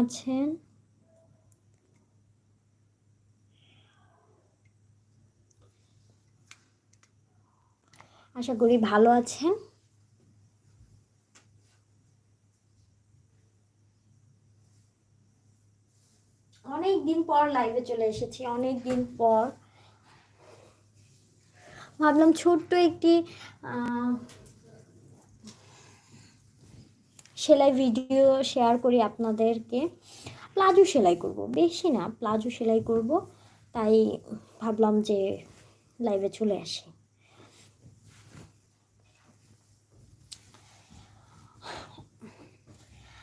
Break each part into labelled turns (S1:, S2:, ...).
S1: আছেন? আশা করি ভালো আছেন। অনেক পর লাইভে চলে এসেছি, অনেক দিন পর। ভাবলাম ছোট্ট একটি সেলাই ভিডিও শেয়ার করি আপনাদেরকে। প্লাজো সেলাই করব। বেশি না প্লাজো সেলাই করব। তাই ভাবলাম যে লাইভে চলে আসি।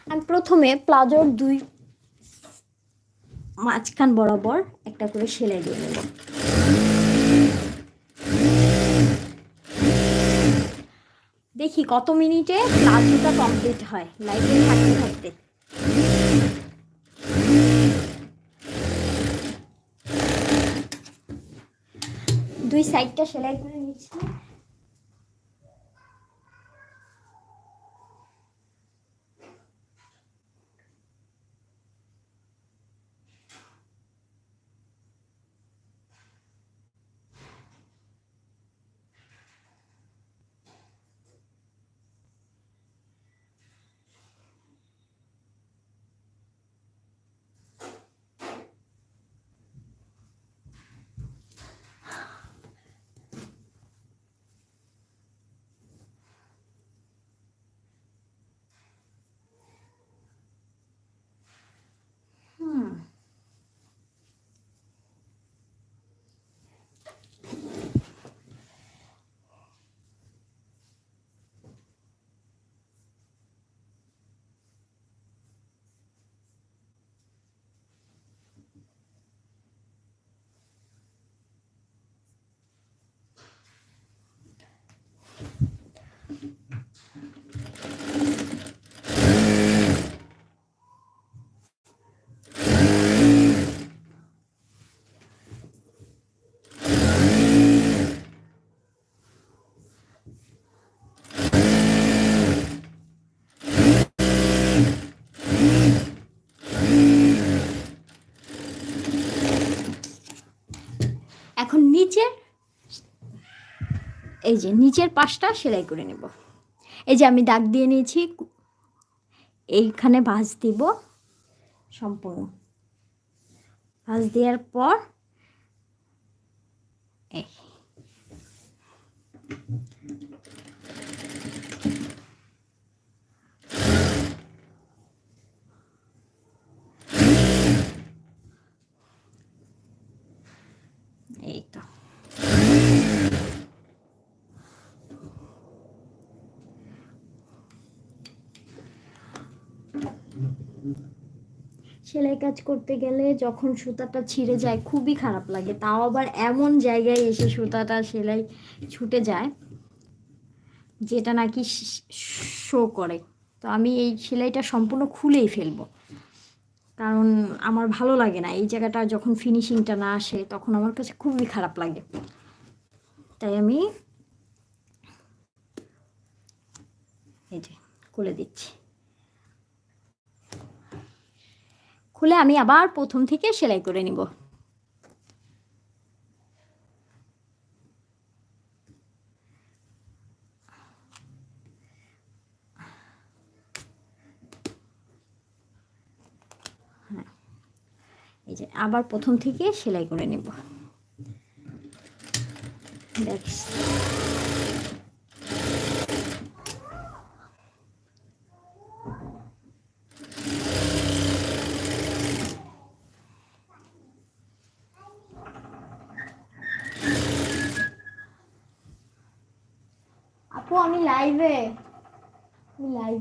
S1: আমি প্রথমে প্লাজোর দুই মাঝখান বরাবর একটা করে সেলাই দিয়ে নেব। দেখি কত মিনিটে প্লাজোটা কমপ্লিট হয়। লাইটে থাকতে থাকতে। দুই সাইডটা সেলাই করে নিচ্ছি হুম এখন নিচের, এই যে নিচের পাশটা সেলাই করে নেব। এই যে আমি দাগ দিয়ে নিয়েছি, এইখানে ভাঁজ দিব সম্পূর্ণ। ভাঁজ দেওয়ার পর, এই তো সেলাই কাজ করতে গেলে যখন সুতাটা ছিঁড়ে যায় খুবই খারাপ লাগে। তাও আবার এমন জায়গায় এসে সুতাটা সেলাই ছুটে যায়, যেটা নাকি শো করে। তো আমি এই সেলাইটা সম্পূর্ণ খুলেই ফেলব। কারণ আমার ভালো লাগে না। এই জায়গাটা যখন ফিনিশিংটা না আসে, তখন আমার কাছে খুবই খারাপ লাগে। তাই আমি এই যে খুলে দিচ্ছি। খুলে আমি আবার প্রথম থেকে সেলাই করে নিব। এই যে আবার প্রথম থেকে সেলাই করে নেব। দেখ আপু, আমি লাইভে আমি লাইভ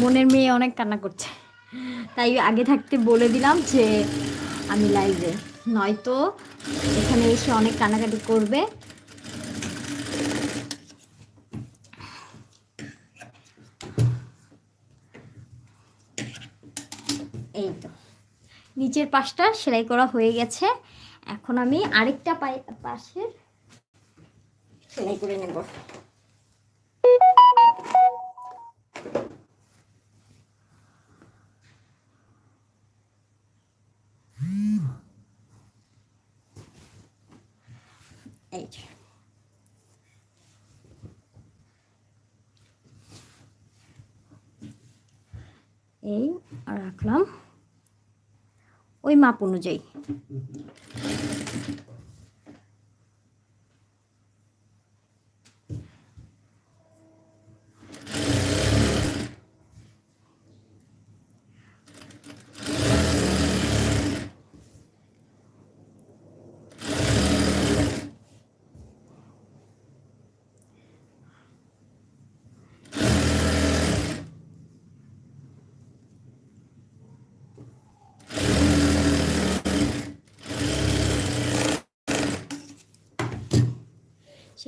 S1: মনের মেয়ে অনেক কান্না করছে। তাই আগে থাকতে বলে দিলাম যে আমি লাইভে নয়তো এখানে এসে অনেক কান্নাকাটি করবে এই তো নিচের পাশটা সেলাই করা হয়ে গেছে। এখন আমি আরেকটা পাশের সেলাই করে নেব। এই। এই রাখলাম। ওই মাপ অনুযায়ী।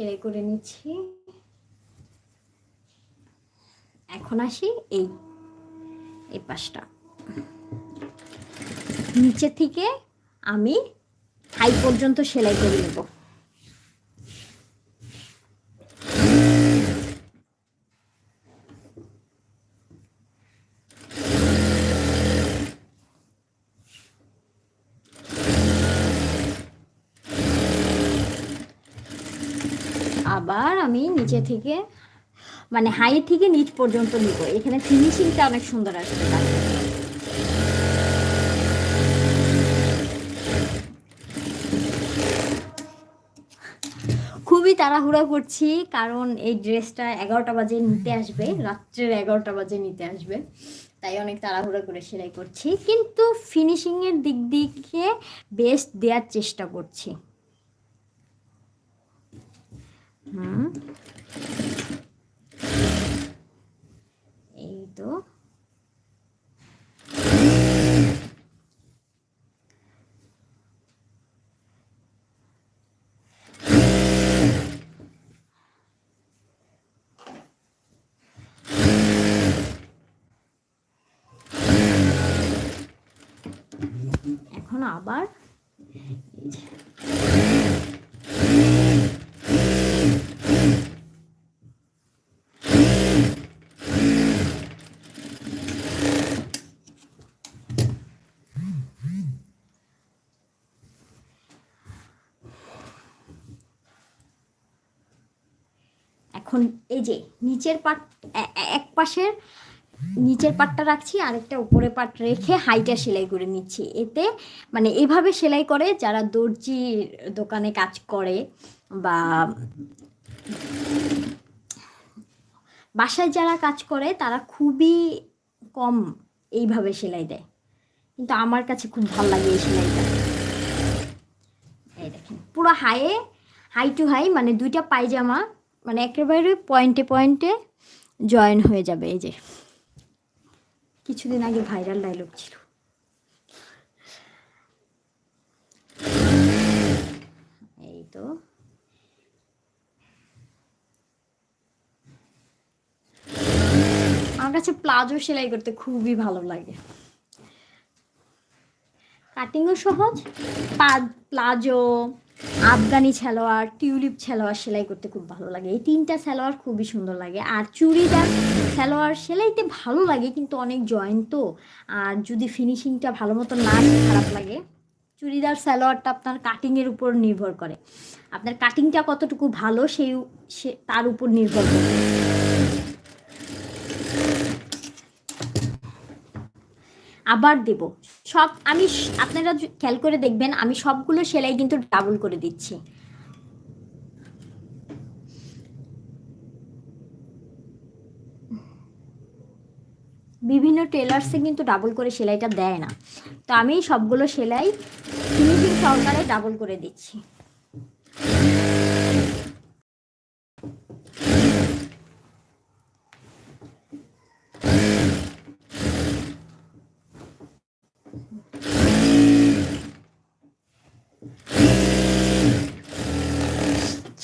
S1: সেলাই করে নিচ্ছি। এখন আসি এই এই পাশটা। নিচে থেকে আমি হাই পর্যন্ত সেলাই করে নেব। আবার আমি নিচে থেকে মানে হাই থেকে নিচ পর্যন্ত নিব। এখানে ফিনিশিংটা অনেক সুন্দর আসবে খুবই তাড়াহুড়া করছি কারণ এই ড্রেসটা এগারোটা বাজে নিতে আসবে রাত্রের এগারোটা বাজে নিতে আসবে। তাই অনেক তাড়াহুড়া করে সেলাই করছি। কিন্তু ফিনিশিংয়ের দিক দিকে বেস্ট দেওয়ার চেষ্টা করছি। হুম। এই তো। এখন আবার এখন যে নিচের পাট এক পাশের নিচের পাটটা রাখছি, আরেকটা উপরে পাট রেখে হাইটা সেলাই করে নিচ্ছি। এতে মানে এভাবে সেলাই করে যারা দর্জি দোকানে কাজ করে বা বাসায় যারা কাজ করে, তারা খুবই কম এইভাবে সেলাই দেয়। কিন্তু আমার কাছে খুব ভালো লাগে এই সেলাইটা। এই দেখেন, পুরো হাইয়ে, হাই টু হাই মানে দুইটা পায়জামা মানে একেবারে পয়েন্টে পয়েন্টে জয়েন হয়ে যাবে এই যে। কিছুদিন আগে ভাইরাল ডায়লগ ছিল। এই তো। আমার কাছে প্লাজো সেলাই করতে খুবই ভালো লাগে। কাটিংও সহজ প্লাজো আফগানি সালোয়ার টিউলিপ সালোয়ার সেলাই করতে খুব ভালো লাগে। এই তিনটা সালোয়ার খুবই সুন্দর লাগে। আর চুড়িদার সালোয়ার সেলাইতে ভালো লাগে, কিন্তু অনেক জয়েন্ট তো। আর যদি ফিনিশিংটা ভালো মতো না খারাপ লাগে। চুড়িদার সালোয়ারটা আপনার কাটিংয়ের উপর নির্ভর করে। আপনার কাটিংটা কতটুকু ভালো, সেই তার উপর নির্ভর করে। আবার দেব। সব আমি আপনারা খেয়াল করে দেখবেন, আমি সবগুলো সেলাই কিন্তু ডাবল করে দিচ্ছি। বিভিন্ন টেলার্সে কিন্তু ডাবল করে সেলাইটা দেয় না। তো আমি সবগুলো সেলাই ফিনিশিং সহকারে ডাবল করে দিচ্ছি।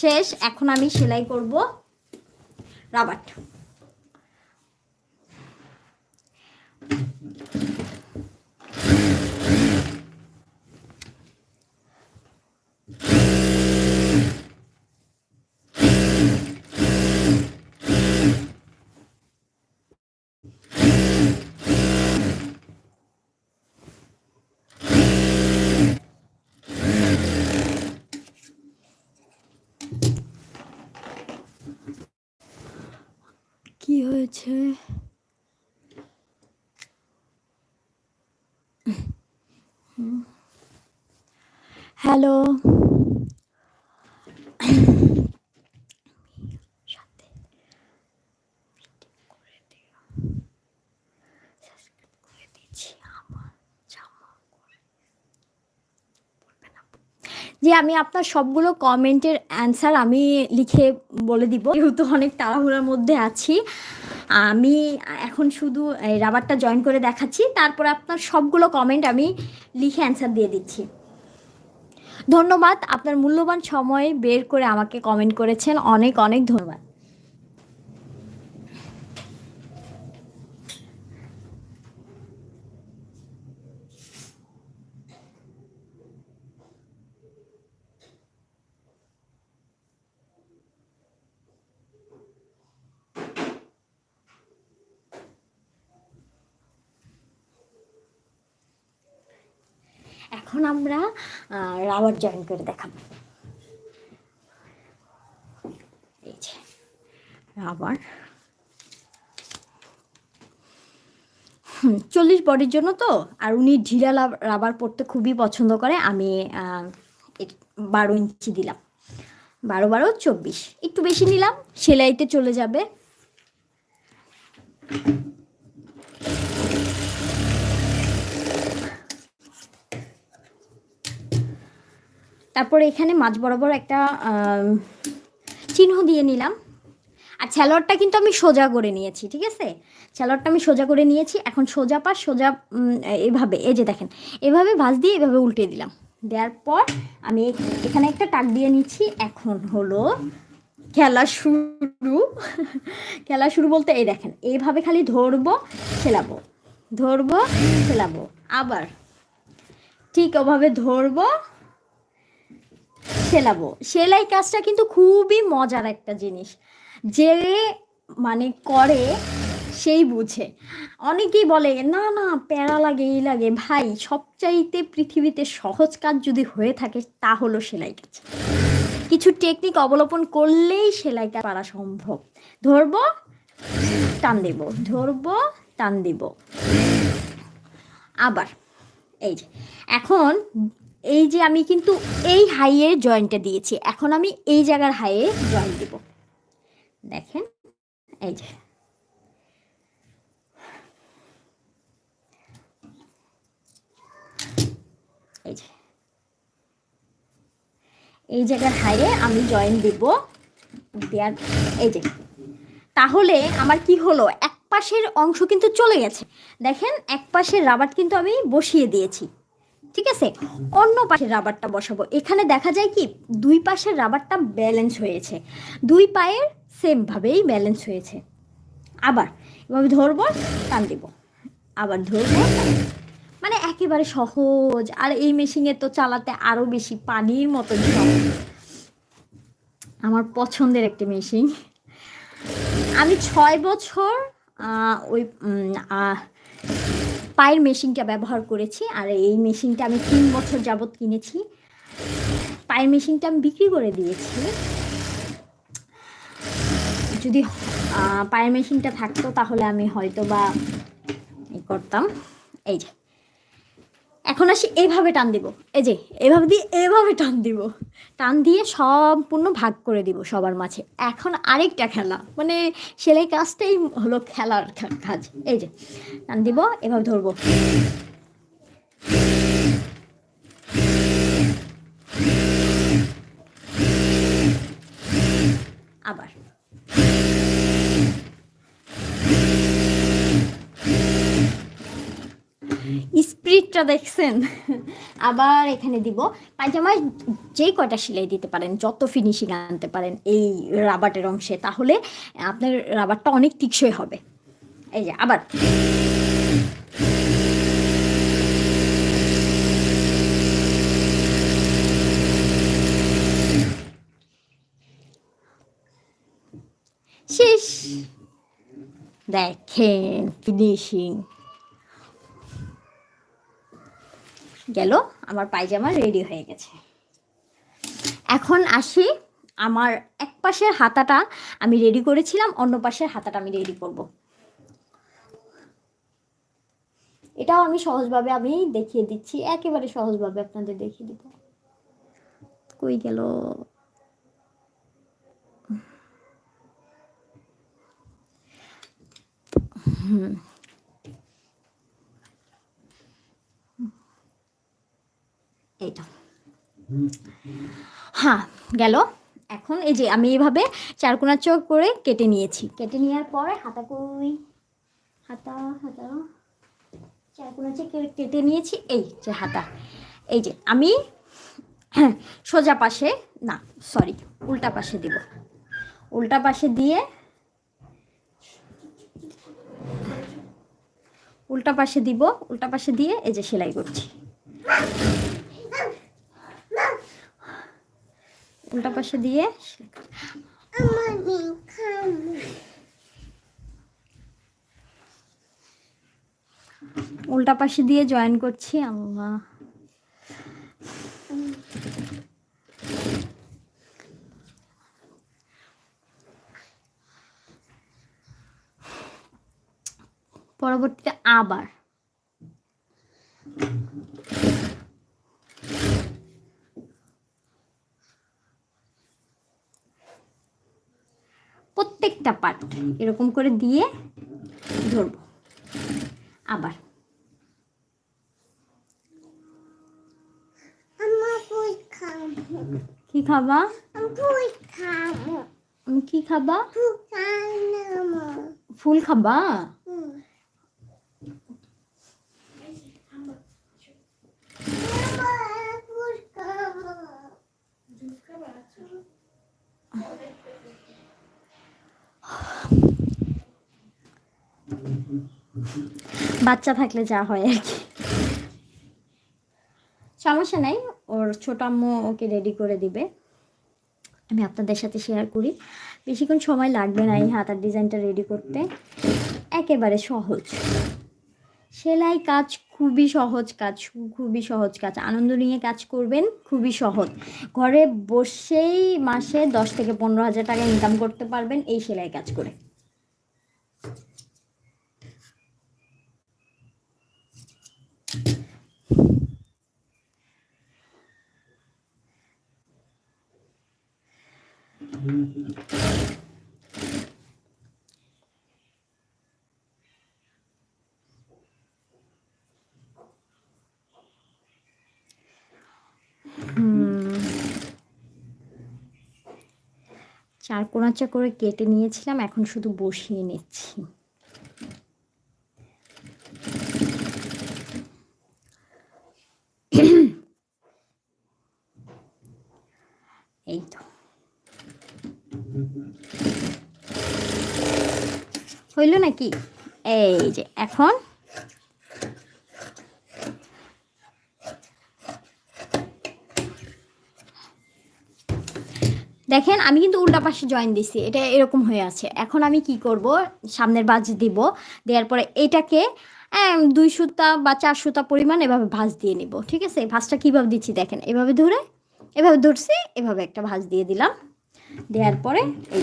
S1: শেষ এখন আমি সেলাই করব। রাবাট কি হয়েছে? হ্যালো সাথে করে দিও সাবস্ক্রাইব করে দিচ্ছি আমার জামা করে বলবেন আপু। জি আমি আপনার সবগুলো কমেন্টের অ্যান্সার আমি লিখে বলে দিব। যেহেতু অনেক তাড়াহুড়ার মধ্যে আছি, আমি এখন শুধু রাবারটা জয়েন করে দেখাচ্ছি, তারপর আপনার সবগুলো কমেন্ট আমি লিখে অ্যান্সার দিয়ে দিচ্ছি। ধন্যবাদ, আপনার মূল্যবান সময় বের করে আমাকে কমেন্ট করেছেন, অনেক অনেক ধন্যবাদ। এখন আমরা রাবার জয়েন করে দেখাবো। এই যে রাবার চল্লিশ বডির জন্য তো, আর উনি ঢিলা রাবার পরতে খুবই পছন্দ করে, আমি বারো ইঞ্চি দিলাম। বারো বারো, চব্বিশ। একটু বেশি নিলাম, সেলাইতে চলে যাবে। তারপরে এখানে মাছ বরাবর একটা চিহ্ন দিয়ে নিলাম। আর স্যালোয়ারটা কিন্তু আমি সোজা করে নিয়েছি, ঠিক আছে? স্যালোয়ারটা আমি সোজা করে নিয়েছি। এখন সোজা পাশ, সোজা এভাবে, এই যে দেখেন, এভাবে ভাঁজ দিয়ে এভাবে উল্টে দিলাম। দেওয়ার পর আমি এখানে একটা টাক দিয়ে নিচ্ছি। এখন হলো খেলা শুরু। খেলা শুরু বলতে এই দেখেন, এইভাবে খালি ধরবো, খেলাবো। ধরবো, খেলাবো। আবার ঠিক ওভাবে ধরবো। সেলাবো সেলাই কাজটা কিন্তু খুবই মজার একটা জিনিস। যে মানে করে সেই বুঝে। অনেকেই বলে, না না, প্যারা লাগে, এই লাগে। ভাই, সবচাইতে পৃথিবীতে সহজ কাজ যদি হয়ে থাকে, তা হলো সেলাই কাজ। কিছু টেকনিক অবলম্বন করলেই সেলাইটা পারা সম্ভব। ধরবো, টান দেব। ধরবো, টান দেব। আবার, এই এখন এই যে আমি কিন্তু এই হাইয়ের জয়েন্টটা দিয়েছি, এখন আমি এই জায়গার হাইয়ে জয়েন্ট দিব। দেখেন, এই যে। এই যে। এই জায়গার হাইয়ে আমি জয়েন্ট দিব। দেওয়ার, এই যে। তাহলে আমার কি হলো? এক পাশের অংশ কিন্তু চলে গেছে। দেখেন এক পাশের রাবার কিন্তু আমি বসিয়ে দিয়েছি। ঠিক আছে? অন্য পাশের রাবারটা বসাবো। এখানে দেখা যায় কি, দুই পাশের রাবারটা ব্যালেন্স হয়েছে। দুই পায়ের সেমভাবেই ব্যালেন্স হয়েছে। আবার এভাবে ধরবো, টান দিব। আবার ধরবো মানে একেবারে সহজ। আর এই মেশিনে তো চালাতে আরও বেশি পানির মতো আমার পছন্দের একটি মেশিন আমি ছয় বছর ওই পায়ের মেশিনটা ব্যবহার করেছি আর এই মেশিনটা আমি তিন বছর যাবৎ কিনেছি। পায়ের মেশিনটা আমি বিক্রি করে দিয়েছি। যদি পায়ের মেশিনটা থাকতো তাহলে আমি হয়তো বা করতাম। এই যে। এখন আসি এইভাবে টান দিব। এই যে, এভাবে দিয়ে, এভাবে টান দিব। টান দিয়ে সম্পূর্ণ ভাগ করে দিব সবার মাঝে। এখন আরেকটা খেলা। মানে সেলাই কাজটাই হলো খেলার কাজ। এই যে, টান দিব, এভাবে ধরবো। আবার। স্পিরিটটা দেখছেন। আবার এখানে দিব পায়জামায় যেই কয়টা সেলাই দিতে পারেন, যত ফিনিশিং আনতে পারেন এই রাবারের অংশে, তাহলে আপনার রাবারটা অনেক টিকসই হবে। এই যে, আবার। শেষ। দেখেন ফিনিশিং গেল, আমার পায়জামা রেডি হয়ে গেছে। এখন আসি, আমার এক পাশের হাতাটা আমি রেডি করেছিলাম, অন্য পাশের হাতাটা আমি রেডি করব। এটাও আমি সহজভাবে আমি দেখিয়ে দিচ্ছি, একেবারে সহজভাবে আপনাদের দেখিয়ে দিব। কই গেল? হুম। এইটা। হ্যাঁ গেল। এখন এই যে আমি এইভাবে চারকোনা চোখ করে কেটে নিয়েছি। কেটে নেওয়ার পরে হাতা কই হাতা হাতা চারকোনা চোখ কেটে নিয়েছি। এই যে হাতা। এই যে আমি সোজা পাশে, না সরি উল্টা পাশে দিব। উল্টা পাশে দিয়ে উল্টা পাশে দিব, উল্টা পাশে দিয়ে এই যে সেলাই করছি। উল্টা পাশে দিয়ে উল্টা পাশে দিয়ে জয়েন করছি আল্লাহ। পরবর্তীতে আবার। প্রত্যেকটা পার্ট এরকম করে দিয়ে ধরব। আবার। কি খাবা? কি খাবা? ফুল খাবা। বাচ্চা থাকলে যা হয় আর কি। সমস্যা নাই, ওর ছোট আম্মু ওকে রেডি করে দিবে। আমি আপনাদের সাথে শেয়ার করি। বেশিক্ষণ সময় লাগবে না এই হাতার ডিজাইনটা রেডি করতে। একেবারে সহজ। সেলাই কাজ খুবই সহজ কাজ, খুবই সহজ কাজ। আনন্দ নিয়ে কাজ করবেন, খুবই সহজ। ঘরে বসেই মাসে দশ থেকে পনেরো হাজার টাকা ইনকাম করতে পারবেন এই সেলাই কাজ করে। চার কোনাচা করে কেটে নিয়েছিলাম এখন শুধু বসিয়ে নিচ্ছি এই তো হইল নাকি? এই যে, এখন দেখেন, আমি কিন্তু উল্টা পাশে জয়েন দিছি। এটা এরকম হয়ে আছে। এখন আমি কি করব? সামনের বাজ দিব। দেওয়ার পরে এটাকে দুই সুতা বা চার সুতা পরিমাণ এভাবে ভাঁজ দিয়ে নিব। ঠিক আছে? ভাঁজটা কীভাবে দিচ্ছি দেখেন। এভাবে ধরে, এভাবে ধরছি, এভাবে একটা ভাঁজ দিয়ে দিলাম। দেওয়ার পরে এই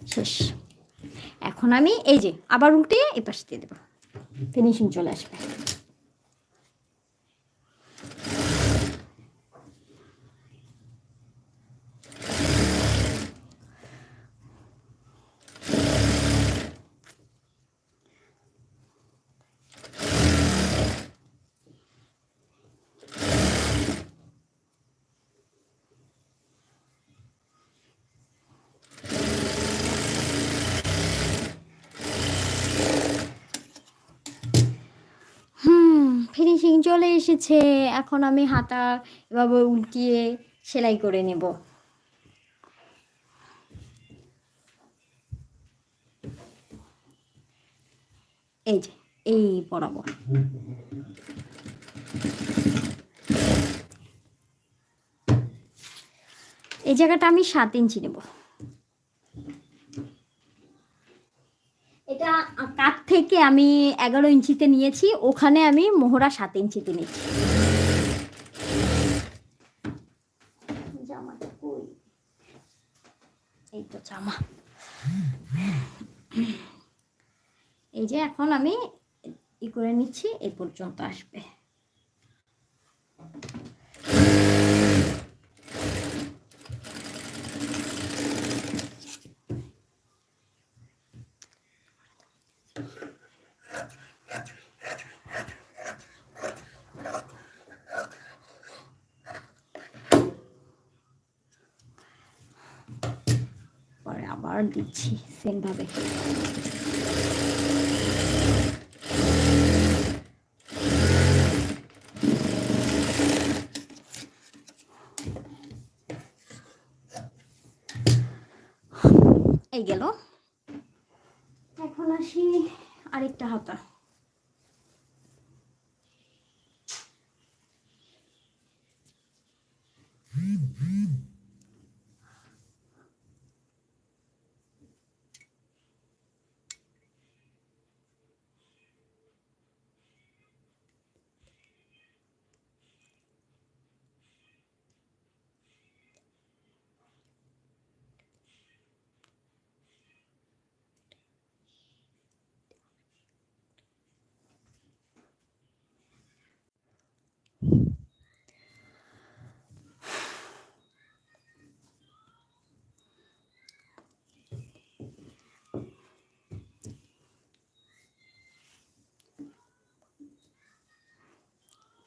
S1: শেষ এখন আমি এই যে আবার উল্টে এপাশ পাশে দিয়ে দেবো। ফিনিশিং চলে আসবে। চলে এসেছে, এখন আমি হাতা এভাবে উল্টিয়ে সেলাই করে নেব। এই যে, এই বরাবর। এই জায়গাটা আমি সাত ইঞ্চি নেব। এটা কাঠ থেকে আমি এগারো ইঞ্চিতে নিয়েছি, ওখানে আমি মোহরা সাত ইঞ্চিতে নিয়েছি। এই তো জামা। এই যে এখন আমি ই করে নিচ্ছি এই পর্যন্ত আসবে পরে আবার দিচ্ছি সেমভাবে। এই গেল এখন আসি আরেকটা হাতা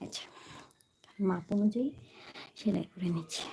S1: আচ্ছা মাপ অনুযায়ী সেলাই করে নিচ্ছি।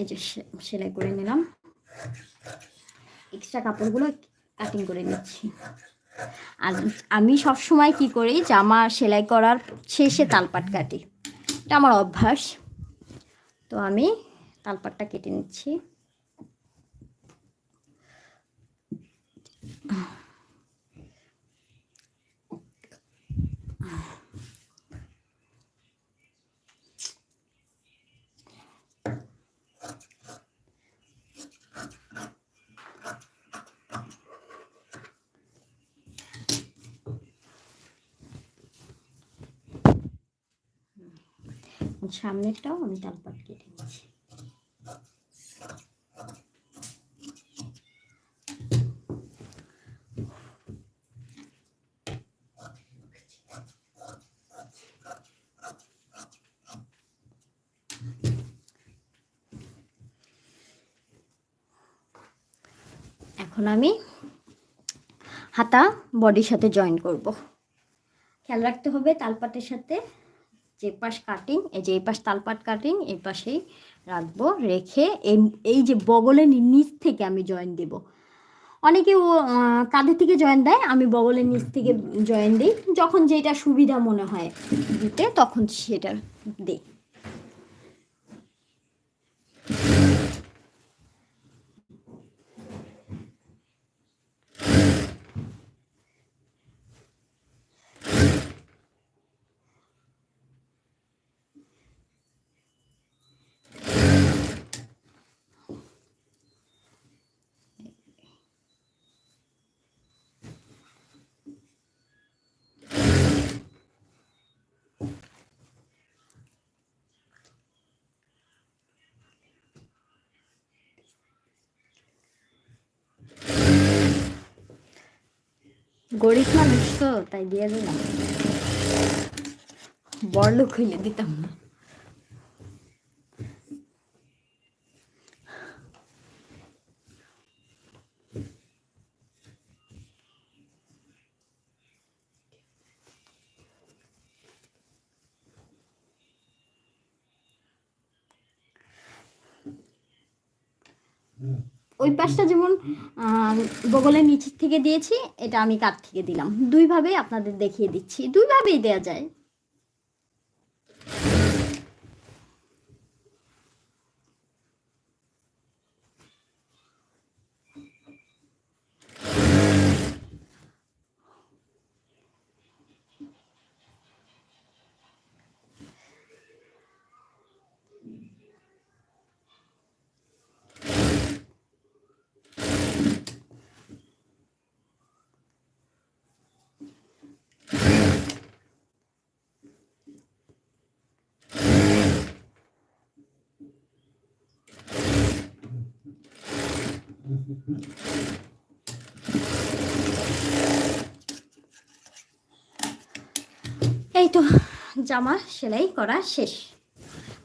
S1: এই যে সেলাই করে নিলাম। এক্সট্রা কাপড়গুলো কাটিং করে নিচ্ছি। আর আমি সব সময় কি করি, জামা সেলাই করার শেষে তালপাট কাটি। এটা আমার অভ্যাস। তো আমি তালপাটটা কেটে নিচ্ছি। সামনেরটাও আমি তালপাট কেটে নিচ্ছি এখন আমি হাতা বডির সাথে জয়েন করব। খেয়াল রাখতে হবে তালপাটের সাথে যে পাশ কাটিং এই যে এই পাশ তালপাট কাটিং এই পাশেই রাখব, রেখে এই এই যে বগলের নিচ থেকে আমি জয়েন দেব। অনেকে ও কাঁধে থেকে জয়েন দেয়, আমি বগলের নিচ থেকে জয়েন দিই। যখন যেটা সুবিধা মনে হয় দিতে, তখন সেটা দিই। গরিব মানুষ তো তাই দিয়ে দিলাম। বড়লোক হইলে দিতাম না। ওই পাশটা যেমন বগলের নিচের থেকে দিয়েছি, এটা আমি কাঠ থেকে দিলাম। দুইভাবেই আপনাদের দেখিয়ে দিচ্ছি। দুইভাবেই দেওয়া যায়। এই তো জামা সেলাই করা শেষ।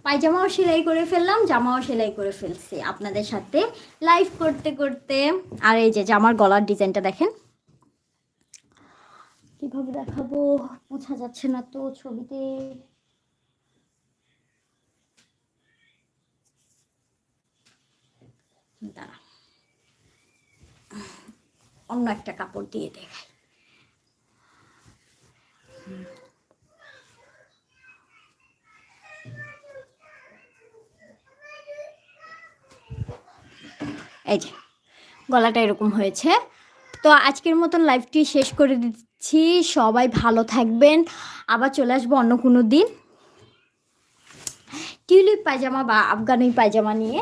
S1: পায়জামাও সেলাই করে ফেললাম, জামাও সেলাই করে ফেলছি আপনাদের সাথে লাইভ করতে করতে। আর এই যে জামার গলার ডিজাইনটা দেখেন। কীভাবে দেখাবো? বোঝা যাচ্ছে না তো ছবিতে। দাঁড়া অন্য একটা কাপড় দিয়ে দেখাই। এই যে, গলাটা এরকম হয়েছে। তো আজকের মতন লাইভটি শেষ করে দিচ্ছি। সবাই ভালো থাকবেন। আবার চলে আসব অন্য কোনো দিন। টিউলিপ পায়জামা বা আফগানি পায়জামা নিয়ে।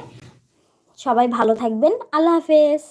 S1: সবাই ভালো থাকবেন। আল্লাহ হাফেজ।